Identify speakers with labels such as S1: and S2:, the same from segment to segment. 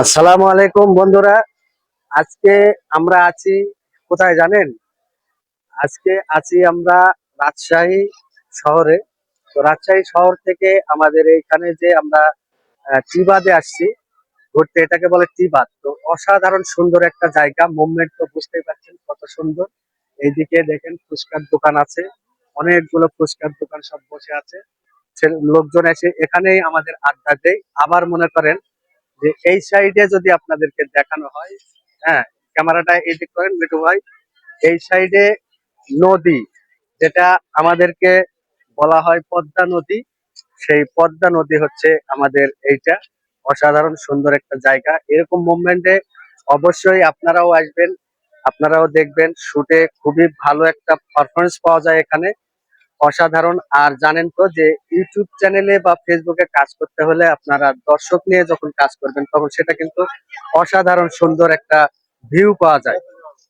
S1: আসসালামু আলাইকুম বন্ধুরা। আজকে আমরা আছি, কোথায় জানেন? আজকে আছি আমরা রাজশাহী শহরে। তো রাজশাহী শহর থেকে আমাদের এইখানে যে আমরা টিবাদে আসছি, ঘুরতে, এটাকে বলে টিবাদ। তো অসাধারণ সুন্দর একটা জায়গা মুভমেন্ট তো বুঝতেই পারছেন কত সুন্দর। এইদিকে দেখেন ফুচকার দোকান আছে, অনেকগুলো ফুচকার দোকান সব বসে আছে। লোকজন এসে এখানেই আমাদের আড্ডা দেয়। আবার মনে করেন যে এই সাইডে যদি আপনাদেরকে দেখানো হয় হ্যাঁ ক্যামেরাটা এডিট করেন মিটু ভাই। এই সাইডে নদী, যেটা আমাদেরকে বলা হয় পদ্মা নদী। সেই পদ্মা নদী হচ্ছে আমাদের এইটা। অসাধারণ, সুন্দর একটা জায়গা। এরকম মুভমেন্টে অবশ্যই আপনারাও আসবেন, আপনারাও দেখবেন, শুটে খুবই ভালো একটা পারফরমেন্স পাওয়া যায় এখানে। অসাধারণ। আর জানেন তো যে ইউটিউব চ্যানেলে বা ফেসবুকে কাজ করতে হলে আপনারা দর্শক নিয়ে যখন কাজ করবেন, তখন সেটা কিন্তু অসাধারণ সুন্দর একটা ভিউ পাওয়া যায়।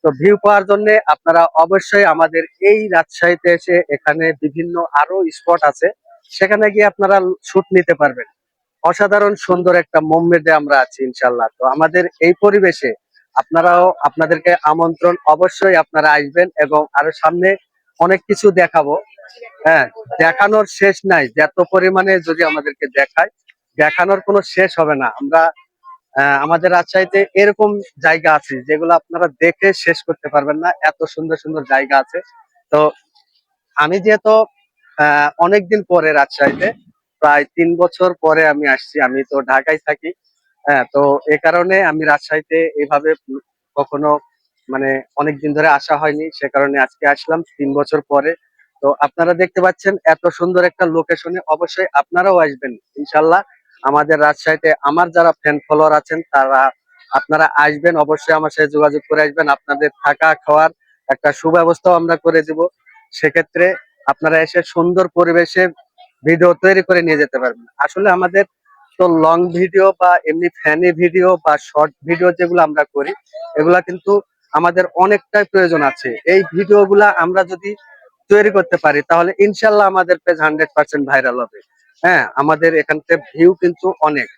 S1: তো ভিউ পাওয়ার জন্য আপনারা অবশ্যই আমাদের এই রাজশাহীতে এসে এখানে বিভিন্ন আরও স্পট আছে। সেখানে গিয়ে আপনারা শুট নিতে পারবেন। অসাধারণ সুন্দর একটা মুভমেন্টে আমরা আছি ইনশাল্লাহ তো আমাদের এই পরিবেশে আপনারাও আপনাদেরকে আমন্ত্রণ অবশ্যই আপনারা আসবেন এবং আরও সামনে অনেক কিছু দেখাবো। হ্যাঁ দেখানোর শেষ নাই। যত পরিমাণে যদি আমাদেরকে দেখায়, দেখানোর কোনো শেষ হবে না। আমরা আমাদের রাজশাহীতে এরকম জায়গা আছে যেগুলো আপনারা দেখে শেষ করতে পারবেন না। এত সুন্দর সুন্দর জায়গা আছে। তো আমি যেহেতু অনেকদিন পরে রাজশাহীতে প্রায় তিন বছর পরে আমি আসছি। আমি তো ঢাকায় থাকি। হ্যাঁ তো এ কারণে আমি রাজশাহীতে এভাবে কখনো মানে অনেকদিন ধরে আসা হয়নি। সে কারণে আজকে আসলাম। তিন বছর পরে তো আপনারা দেখতে পাচ্ছেন এত সুন্দর একটা লোকেশনে অবশ্যই আপনারাও আসবেন, ইনশাল্লাহ। আমাদের রাজশাহীতে আমার যারা ফ্যান ফলোয়ার আছেন, তারা আপনারা আসবেন, অবশ্যই আমার সাথে যোগাযোগ করে আসবেন। আপনাদের থাকা খাওয়ার একটা সুব্যবস্থাও আমরা করে দিব। সেক্ষেত্রে আপনারা এসে সুন্দর পরিবেশে ভিডিও তৈরি করে নিয়ে যেতে পারবেন। আসলে আমাদের তো লং ভিডিও বা এমনি ফ্যানি ভিডিও বা শর্ট ভিডিও যেগুলো আমরা করি, এগুলা কিন্তু আমাদের অনেকটাই প্রয়োজন আছে। এই ভিডিওগুলা আমরা যদি তৈরি করতে পারি তাহলে ইনশাল্লাহ আমাদের পেজ হান্ড্রেড পার্সেন্ট ভাইরাল হবে। হ্যাঁ আমাদের এখানতে ভিউ কিন্তু অনেক।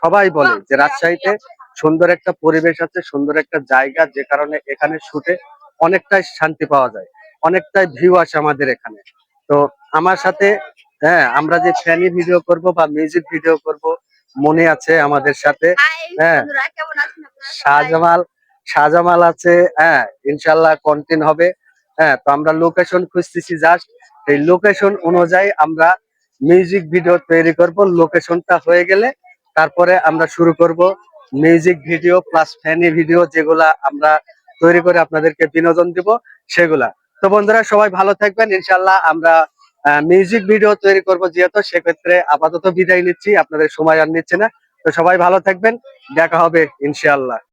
S1: সবাই বলে যে রাজশাহীতে সুন্দর একটা পরিবেশ আছে সুন্দর একটা জায়গা যে কারণে এখানে শুটে অনেকটাই শান্তি পাওয়া যায় অনেকটাই ভিউ আসে আমাদের এখানে। তো আমার সাথে হ্যাঁ আমরা যে ফ্যানি ভিডিও করব বা মিউজিক ভিডিও করব মনে আছে আমাদের সাথে। হ্যাঁ। শাহজামাল শাহজামাল আছে হ্যাঁ ইনশাল্লাহ কন্টেন্ট হবে। হ্যাঁ তো আমরা লোকেশন খুঁজতেছি জাস্ট এই লোকেশন অনুযায়ী আমরা মিউজিক ভিডিও তৈরি করব। লোকেশনটা হয়ে গেলে তারপরে আমরা শুরু করব music video plus funny video যেগুলা আমরা তৈরি করে আপনাদেরকে বিনোদন দিব, সেগুলা। তো বন্ধুরা, সবাই ভালো থাকবেন। ইনশাল্লাহ আমরা মিউজিক ভিডিও তৈরি করব যেহেতু, সেক্ষেত্রে আপাতত বিদায় নিচ্ছি। আপনাদের সময় আর নিচ্ছে না। তো সবাই ভালো থাকবেন। দেখা হবে ইনশাআল্লাহ।